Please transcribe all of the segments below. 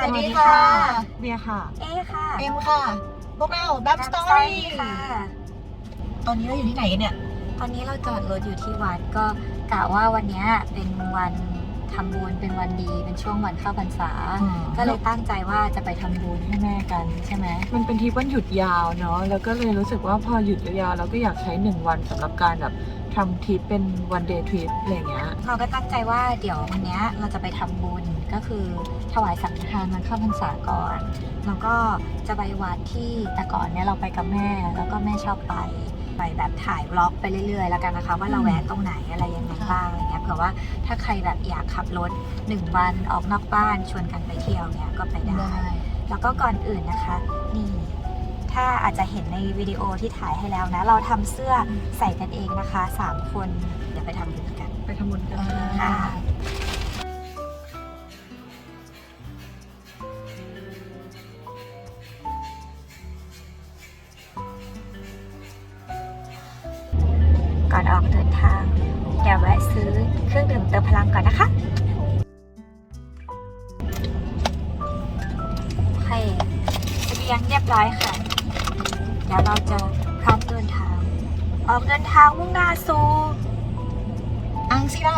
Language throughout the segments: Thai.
สวัสดีค่ะ เบียร์ค่ะ เอค่ะเอ็มค่ะ พวกเราดับสตอรี่ค่ะ ตอนนี้เราอยู่ที่ไหนกันเนี่ย ตอนนี้เราจอดรถอยู่ที่วัดก็กะว่าวันเนี้ยเป็นวันทำบุญเป็นวันดีเป็นช่วงวันเข้าพรรษาก็เลยตั้งใจว่าจะไปทำบุญให้แม่กันใช่ไหม มันเป็นทริปวันหยุดยาวเนาะ แล้วก็เลยรู้สึกว่าพอหยุดยาวๆเราก็อยากใช้หนึ่งวันสำหรับการแบบทำทริปเป็นวันเดย์ทริปอะไรเงี้ย เราก็ตั้งใจว่าเดี๋ยววันเนี้ยเราจะไปทำบุญ ก็คือถวายสังฆทานวันเข้าพรรษาก่อน แล้วก็จะไปวัดที่แต่ก่อนเนี้ยเราไปกับแม่ แล้วก็แม่ชอบไปไปแบบถ่ายบล็อกไปเรื่อยๆ แล้วกันนะคะ ว่าเราแวะตรงไหนอะไรยังไงบ้างอะไรเงี้ยเผื่อว่าถ้าใครแบบอยากขับรถหนึ่งวันออกนอกบ้านชวนกันไปเที่ยวเนี้ยก็ไปได้ แล้วก็ก่อนอื่นนะคะนี่ถ้าอาจจะเห็นในวิดีโอที่ถ่ายให้แล้วนะ เราทำเสื้อใส่กันเองนะคะสามคนเดี๋ยวไปทำบุญกัน ไปทำบุญกัน อนออกเดินทางเดี๋ยวแวะซื้อเครื่องดื่มเติมพลังก่อนนะคะโอเคเสบียงเรียบร้อยค่ะ เดี๋ยวเราจะพร้อมเดินทาง ออกเดินทางมุ่งหน้าสู่อังซิล่า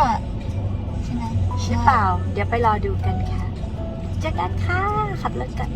ใช่ไหมหรือเปล่า เดี๋ยวไปรอดูกันค่ะเจอกันค่ะขับรถกัน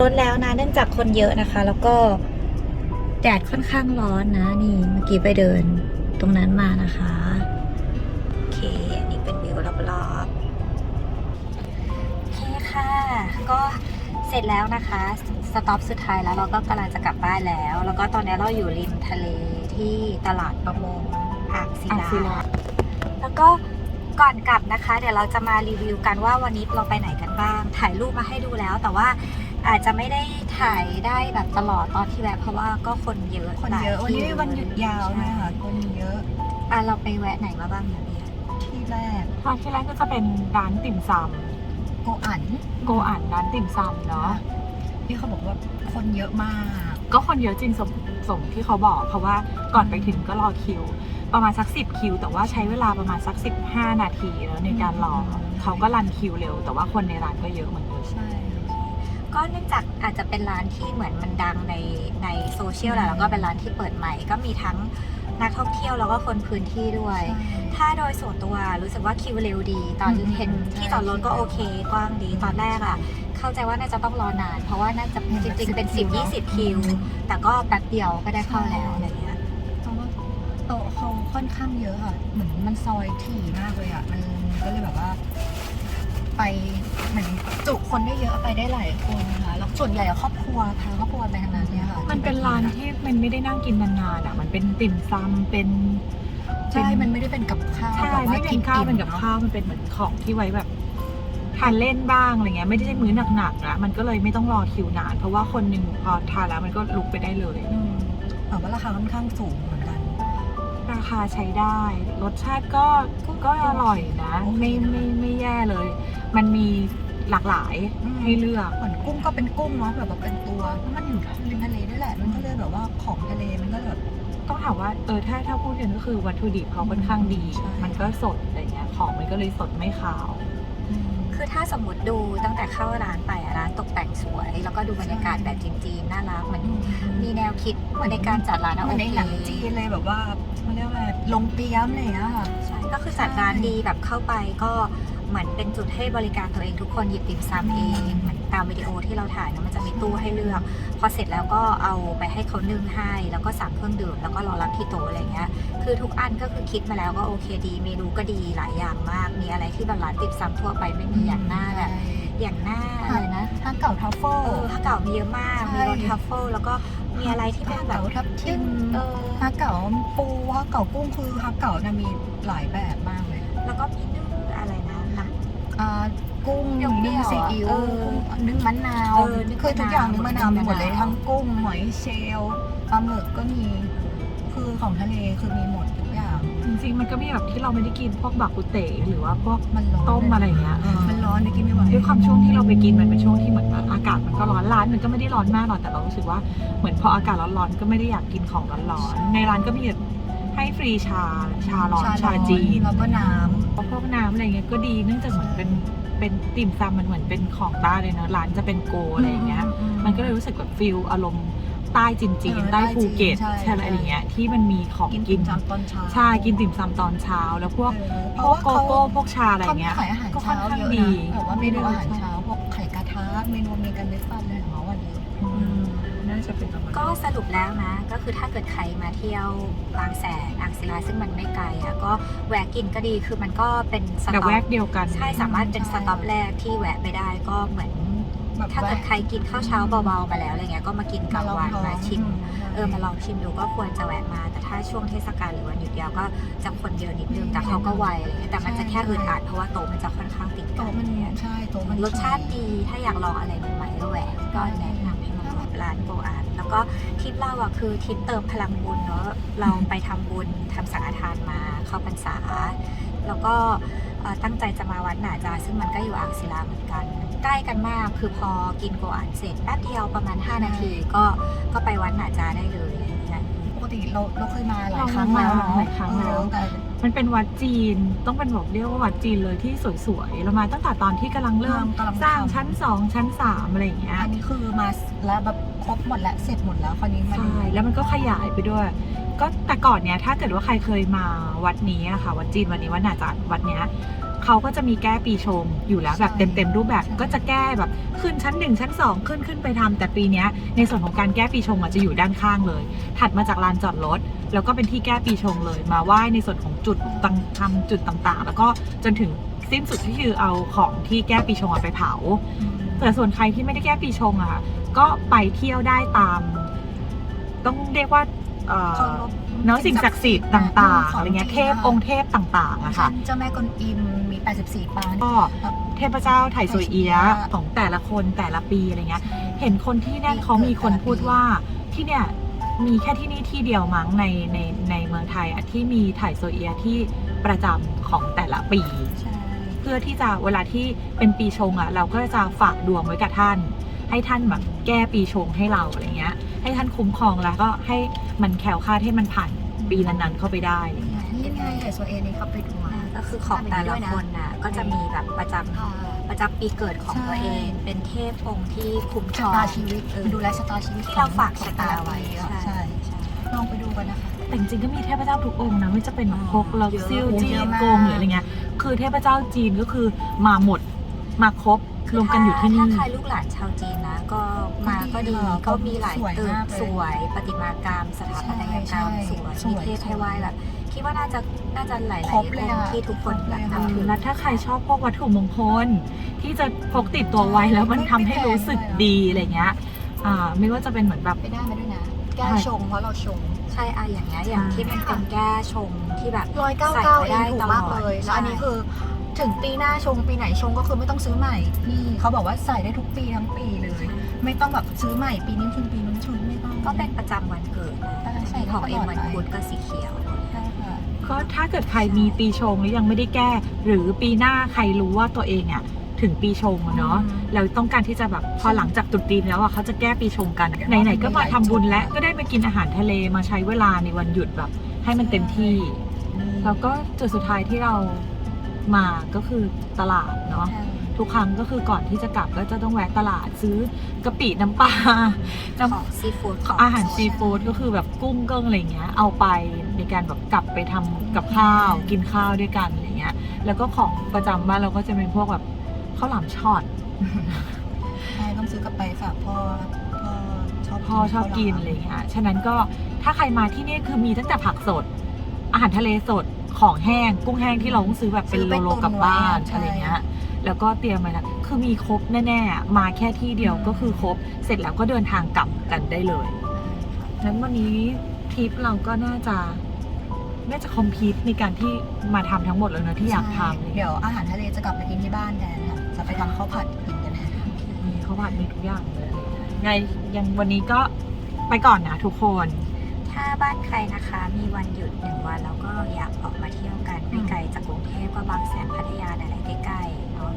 รถแล้วนะเนื่องจากคนเยอะนะคะ แล้วก็แดดค่อนข้างร้อนนะ นี่เมื่อกี้ไปเดินตรงนั้นมานะคะโอเคอันนี้เป็นวิวรอบๆโอเคค่ะ ก็เสร็จแล้วนะคะ สต็อปสุดท้ายแล้วเราก็กำลังจะกลับบ้านแล้ว แล้วก็ตอนนี้เราอยู่ริมทะเลที่ตลาดประมงอ่างศิอ่างศิลาลาแล้วก็ก่อนกลับนะคะ เดี๋ยวเราจะมารีวิวกันว่าวันนี้เราไปไหนกันบ้าง ถ่ายรูปมาให้ดูแล้วแต่ว่า อาจจะไม่ได้ถ่ายได้แบบตลอดตอนที่แวะเพราะว่าก็คนเยอะคนเยอะหลาวันนี้ที่วันหยุดยาวนะคะคนเยอะอะเราไปแวะไหนมาบ้างเนี่ยเบียร์ที่แรกทางที่แรกก็จะเป็นร้านติ่มซโกอันำโกอ่านร้านติ่มซำเนาะที่เขาบอกว่าคนเยอะมาก ก็คนเยอะจริงสมสมที่เขาบอก เพราะว่าก่อนไปถึงก็รอคิว ประมาณสักสิบคิว แต่ว่าใช้เวลาประมาณสักสิบห้านาทีแล้วในการรอเขาก็รันคิวเร็ว แต่ว่าคนในร้านก็เยอะเหมือนกันใช่ ก็เนื่องจากอาจจะเป็นร้านที่เหมือนมันดังในในโซเชียลแหละแล้วก็เป็นร้านที่เปิดใหม่ก็มีทั้งนักท่องเที่ยวแล้วก็คนพื้นที่ด้วย ถ้าโดยส่วนตัวรู้สึกว่าคิวเร็วดี ตอนอืม เห็นที่จอดรถก็โอเค กว้างดีตอนแรกอะเข้าใจว่าน่าจะต้องรอนาน เพราะว่าน่าจะจริงๆเป็น 10 20 คิว แต่ก็แป๊บเดียวก็ได้เข้าแล้วอะไรเงี้ยเพราะว่าโต๊ะเขาค่อนข้างเยอะอะเหมือนมันซอยถี่มากเลยอะมันก็เลยแบบว่า ไปเหมือนจุคนได้เยอะไปได้หลายคนนะคะแล้วส่วนใหญ่อะครอบครัวพาครอบครัวไปทางนั้นเนี่ยค่ะมันเป็นร้านที่มันไม่ได้นั่งกินนานๆอะ มันเป็นติ่มซำเป็นใช่มันไม่ได้เป็นกับข้าวใช่แบบว่าไม่เป็นข้าวเป็นกับอะข้าวมันเป็นเหมือนของที่ไว้แบบทานเล่นบ้างอะไรเงี้ยไม่ได้ใช่มื้อหนักๆนะมันก็เลยไม่ต้องรอคิวนาน เพราะว่าคนหนึ่งพอทานแล้วมันก็ลุกไปได้เลย อืมแต่ว่าราคาค่อนข้างสูงเหมือนกัน ราคาใช้ได้ รสชาติก็ก็อร่อยนะ ไม่ไม่ไม่แย่เลย มันมีหลากหลายให้เลือกเหมือนกุ้งก็เป็นกุ้งเนาะแบบว่าเป็นตัวแล้วมันอยู่ริมทะเลด้วยแหละ มันก็เลยแบบว่าของทะเลมันก็เลยแบบต้องถามว่าเออถ้าถ้าพูดกันก็คือวัตถุดิบเขาค่อนข้างดีใช่มันก็สดอะไรเงี้ยของมันก็เลยสดไม่ขาว คือถ้าสมมติดูตั้งแต่เข้าร้านไปอะร้านตกแต่งสวย แล้วก็ดูบรรยากาศแบบจีนๆน่ารักเหมือนมีแนวคิดในการจัดร้านอะเหโอมือนในเคหนังจีนเลยแบบว่าเขาเรียกว่าอะไรลงเตรียมอะไรอย่างเงี้ยค่ะ ใช่ก็คือจัดร้านดีแบบเข้าไปก็ เหมือนเป็นจุดให้บริการตัวเองทุกคนหยิบติ่มซำเองเหมือนตามวิดีโอที่เราถ่ายนะมันจะมีตู้ให้เลือก พอเสร็จแล้วก็เอาไปให้เขานึ่งให้ แล้วก็สั่งเครื่องดื่มแล้วก็รอรับที่โต๊ะอะไรเงี้ยคือทุกอันก็คือคิดมาแล้วก็โอเคดี เมนูก็ดีหลายอย่างมาก มีอะไรที่แบบร้านติ่มซำทั่วไปไม่มีอย่างหน้าแบบอย่างหน้าอะไรนะทางเก่าทัฟเฟิลเออข้าวเก่ามีเยอะมากใช่มีรสทัฟเฟิลแล้วก็มีอะไรที่เป็นแบบเก่าทับทิมเออฮาเก่าปูฮาเก่ากุ้งคือฮาเก่าเนี่ยมีหลายแบบมากเลย แล้วก็มีนึ่ อ่ากุ้งเปรี้ยวๆนึ่งซีอิ๊วเออกุ้งนึ่งมะนาวเออนึ่งคือทุกอย่างมะนึ่งนาวมะนาวมีหมดเลยมะนาว ทั้งกุ้งหอยเชลล์ปลาหมึกก็มีคือของทะเลคือมีหมดทุกอย่างจริงๆมันก็มีแบบที่เราไม่ได้กินพวกบักกุเต๋หรือว่าพวกมันร้อนต้มอะไรเงี้ยเออมันร้อนเลยกินไม่ไหวด้วยความช่วงที่เราไปกินมันเป็นช่วงที่เหมือนว่าอากาศมันก็ร้อนร้านมันก็ไม่ได้ร้อนมากหรอกแต่เรารู้สึกว่าเหมือนพออากาศร้อนๆก็ไม่ได้อยากกินของร้อนๆในร้านก็มีแบบให้ฟรีชาชาร้อนชาจีน แล้วก็น้พวกน้ำ อะไรเงี้ยก็ดีเนื่องจากเหมือนเป็นเป็นติ่มซำมันเหมือนเป็นของใต้เลยเนอะร้านจะเป็นโกำอะไรอย่างเงี้ย มันก็เลยรู้สึกแบบฟิลอารมณ์ใต้จีนจีนเออใต้ภูเก็ตใต้จีนใช่ใช่อะไรอย่างเงี้ยที่มันมีของกินกิกินนจำตอนเช้า ใช่กินติ่มซำตอนเช้า แล้วพวกเออเพพราะวกว่าโกเขาโก้พวกชาอะไรเขามีเงี้ยขายอาหารก็ค่อนเช้าข้างเยอะดีนะแบบว่าเมนูอาหารเช้า น่าจะเป็นประมาณก็สรุปแล้วนะ ก็คือถ้าเกิดใครมาเที่ยวบางแสนอ่างศิลาซึ่งมันไม่ไกลอะก็แวะกินก็ดีคือมันก็เป็นสแต่ต็อแวปกเดียวกัน ใช่สามารถเป็นใช่สต็อปแรกที่แวะไปได้ก็เหมือน แบบถ้าเกิดแวะใครกินข้าวเช้าเบาๆมาแล้วอะไรเงี้ยก็มากินกลางวันมาชิม เออมาลองชิมดูก็ควรจะแวะมา แต่ถ้าช่วงเทศกาลหรือวันหยุดยาวก็จะคนเยอะนิดนึงแต่เขาก็ไวอะไรเงี้ยแต่มันจะแค่อึดอัดเพราะว่าโต๊ะมันจะค่อนข้างติดกัโต๊ะนมันเนี่ยใช่โต๊ะมันรสชาติดีถ้าอยากลองอะไรใหม่ๆก็แวะก็แนะนำให้มาลอง ร้านโบอาร์ตแล้วก็ทริปเราอะคือทริปเติมพลังบุญเนาะเราไปทำบุญทำสังฆทานมาเข้าพรรษา แล้วก็เอ่อตั้งใจจะมาวัดหนาจาซึ่งมันก็อยู่อ่างศิลาเหมือนกัน ใกล้กันมากคือพอกินโกอ่านเสร็จแป๊บเดียวประมาณ 5 นาทีก็ก็ไปวัดหนาจาได้เลยอะไรอย่างเงี้ยปกติเราเราเคยมาหลายเราครั้งแล้วเนาะหลายครั้งแล้วเออแต่มันเป็นวัดจีนต้องเป็นบอกเรียกว่าวัดจีนเลยที่สวยๆเรามาตั้งแต่ตอนที่กำลังเริ่มกำลังสร้างทำชั้นสองชั้นสามอะไรอย่างเงี้ยอันนี้คือมาแล้วแบบ ครบหมดแล้วเสร็จหมดแล้วคราวนี้มัน ใช่แล้วมันก็ขยายไปด้วย ก็แต่ก่อนเนี้ยถ้าเกิดว่าใครเคยมาวัดนี้อะค่ะวัดจีนวันนี้วัดหนาจารวัดเนี้ยเขาก็จะมีแก้ปีชงอยู่แล้วแบบเต็มเต็มๆรูปแบบก็จะแก้แบบขึ้นชั้นหนึ่งชั้นสองขึ้นขึ้นไปทำแต่ปีเนี้ยในส่วนของการแก้ปีชงอะจะอยู่ด้านข้างเลย ถัดมาจากลานจอดรถแล้วก็เป็นที่แก้ปีชงเลย มาไหว้ในส่วนของจุดต่างทำจุดต่างๆ แล้วก็จนถึงสิ้นสุดที่คือเอาของที่แก้ปีชงอะไปเผา แต่ส่วนใครที่ไม่ได้แก้ปีชงอะค่ะ ก็ไปเที่ยวได้ตาม ต้องเรียกว่าเอ่อเคารพเนาะสิ่งศักดิ์สิทธิ์ต่างๆขอะไรเงี้ยจเทพองค์เทพต่างๆอะค่ะเจ้าแม่กวนอิมมี 84 ปางก็เทพเจ้าไถ่สวยเอียะของแต่ละคนแต่ละปีอะไรเงี้ย เห็นคนที่นั่นเขามีคนพูดว่าที่เนี่ยมีแค่ที่นี่ที่เดียวมั้งในในในเมืองไทยอะที่มีไถ่โซเอียะที่ประจำของแต่ละปีใช่เพื่อที่จะเวลาที่เป็นปีชงอะเราก็จะฝากดวงไว้กับท่าน ให้ท่านแบบแก้ปีชงให้เราอะไรเงี้ย ให้ท่านคุ้มครองแล้วก็ให้มันแคล้วคลาดให้มันผ่านปีนั้นๆเข้าไปได้อะไรเงี้ยนี่ไงไอโซเอนี่เขาไปดูมา ก็คือของแต่ละคนน่ะก็จะมีแบบประจำค่ะประจำปีเกิดของตัวเอง เป็นเทพองค์ที่คุ้มครชะองตาชีวิตเออดูแลชะตาชีวิตที่เราฝากชะตาไว้ใช่ใช่ใช่ลองไปดูกันนะคะแต่จริงๆก็มีเทพเจ้าทุกองค์นะไม่จะเป็นแบบอ๋อพกลักซิลเยอะจีเยอะนมากกงหรืออะไรเงี้ยคือเทพเจ้าจีนก็คือมาหมดมาครบ รวมกันอยู่ที่นี่ถ้าใครลูกหลานชาวจีนนะ ก็มาก็ดีก็ดีค่ะก็มีหลายสวยตึกมากเลยสวยประติมากรรม สถาปัตยกรรมใช่สวยสมีวยเทพให้ไหว้แบบคิดว่าน่าจะน่าจะหลายๆครอบงเลยค์อะที่ทุกคนแบบครบเลยนับค่ะถือแล้วถ้าใครชอบพวกวัตถุมงคล ที่จะพกติดตัวไว้แล้วมันทำให้รู้สึกดีอะไรเงี้ยอ่าไม่ว่าจะเป็นเหมือนแบบไปได้มาด้วยนะแก้ชงเพราะเราชงใช่อะอย่างเงี้ยอย่างที่มันเป็นแก้ชงที่แบบร้อยเก้าใส่เก้าไว้เอได้งถูกตลมาอกดเลยแล้วอันนี้ใช่คือ ถึงปีหน้าชงปีไหนชงก็คือไม่ต้องซื้อใหม่นี่เขาบอกว่าใส่ได้ทุกปีทั้งปีเลย ไม่ต้องแบบซื้อใหม่ปีนี้ชงปีนู้นชงไม่ต้องก็เป็นประจำวันเกิดนะใช่ใช่มีของเอ็มตลอดวันไปพุธก็สีเขียว ใช่ค่ะ ก็ถ้าเกิดใครมีปีชงแล้วยังไม่ได้แก้ หรือปีหน้าใครรู้ว่าตัวเองอะถึงปีชงอะเนาะอืมเราต้องการที่จะแบบพอหลังจากตรุษจีนแล้วอะเขาจะแก้ปีชงกันไหนๆก็มาทำบุญและก็ได้มากินอาหารทะเลมาใช้เวลาในวันหยุดแบบ ให้มันเต็มที่ แล้วก็จุดสุดท้ายที่เรา มาก็คือตลาดเนาะใช่ทุกครั้งก็คือก่อนที่จะกลับก็จะต้องแวะตลาดซื้อกะปิน้ำปลาน้ำของซีฟู้ดอาหารซีฟู้ดก็คือแบบกุ้งเกิ้งอะไรเงี้ย เอาไปในการแบบกลับไปทำกับข้าวกินข้าวด้วยกันอะไรเงี้ย แล้วก็ของประจำบ้านเราก็จะเป็นพวกแบบข้าวหลามช็อตใช่ต้องซื้อกลับไปฝากพ่อพ่อชอบพ่อชอบกินอะไรเงี้ย ฉะนั้นก็ถ้าใครมาที่นี่คือมีตั้งแต่ผักสด อาหารทะเลสด ของแห้งกุ้งแห้งที่เราต้องซื้อแบบเป็นโลโลกลับบ้านอะไรเงี้ยแล้วก็เตรียมไว้แล้วคือมีครบแน่ๆ มาแค่ที่เดียวก็คือครบ เสร็จแล้วก็เดินทางกลับกันได้เลย นั้นวันนี้ทริปเราก็น่าจะน่าจะคอมพิวในการที่มาทำทั้งหมดแล้วเนอะที่อยากทำเดี๋ยวอาหารทะเลจะกลับไปกินที่บ้านแทนค่ะ จะไปทำข้าวผัดกินกันแทนมีเขาวผัดมีทุกอย่างเลยไงยังวันนี้ก็ไปก่อนนะทุกคน ถ้าบ้านใครนะคะ มีวันหยุดหนึ่งวันแล้วก็อยากออกมาเที่ยวกันไม่ไกลจากกรุงเทพก็บางแสนพัทยาอะไรใกล้ๆเนาะ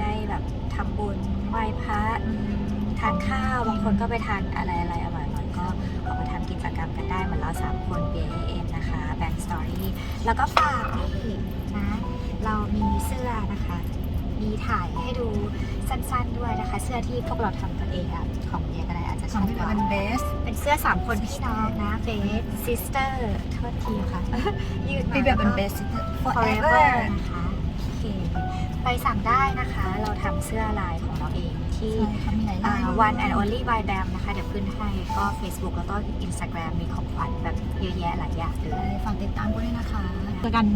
ได้แบบทำบุญไหว้พระอืมทานข้าวบางคนก็ไปทานอะไรอะไรอร่อยๆก็ออกมาทำกิจกรรมกันได้เหมือนเราสามคน B A N นะคะแบง Story แล้วก็ฝากนี่นะเรามีเสื้อนะคะ มีถ่ายให้ดูสั้นๆด้วยนะคะ เสื้อที่พวกเราทำกันเองอะของเนี้ยก็ได้อาจจะของชัดพี่กว่าเป็นเบส เป็นเสื้อสามคนพี่น้องนะเบสซิสเตอร์โทษทีค่ะ ยืดมา พี่แบบเป็นเบส forever forever นะคะโอเคไปสั่งได้นะคะ เราทำเสื้อลายของเราเองที่ใช่ค่ะมีหลายลายวัน and only by bam นะคะ เดี๋ยวขึ้นให้ก็ Facebook แล้วก็ Instagram มีของขวัญแบบเยอะแยะหลายอย่างเลย ฝากติดตามด้วยนะคะเจอกัน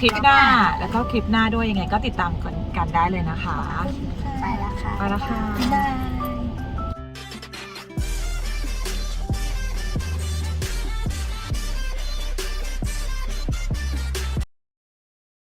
คลิปหน้า แล้วก็คลิปหน้าด้วยยังไงก็ติดตามกันกันได้เลยนะคะ ไปแล้วค่ะ ไปแล้วค่ะ บ๊ายบาย